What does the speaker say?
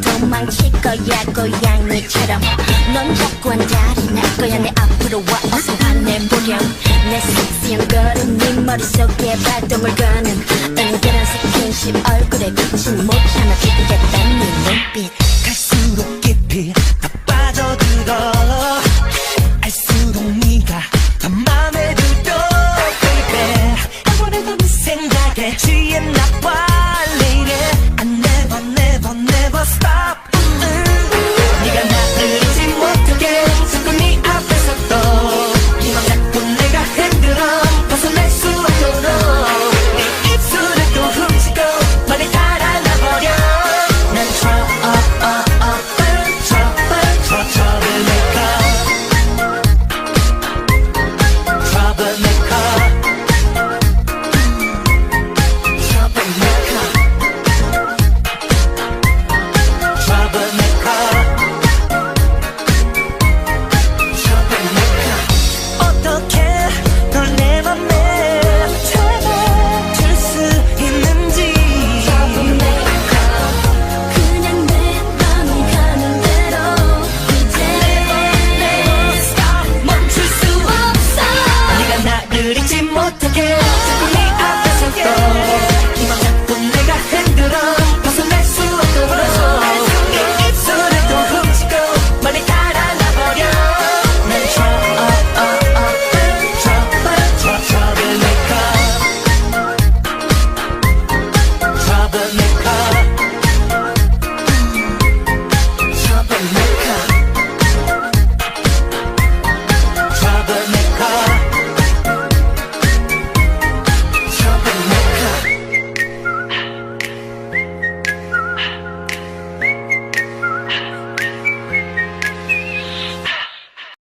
도망칠 거야 고양이처럼. 넌 자꾸 한 자리 날 거야 내 앞으로 와. 어서 화내보렴. 내 섹시한 걸음 네 머릿속에 발동을 거는 은근한 스킨십 얼굴에 비친 못 참아 죽겠다는 네 눈빛. 갈수록 깊이 더 빠져들어 up.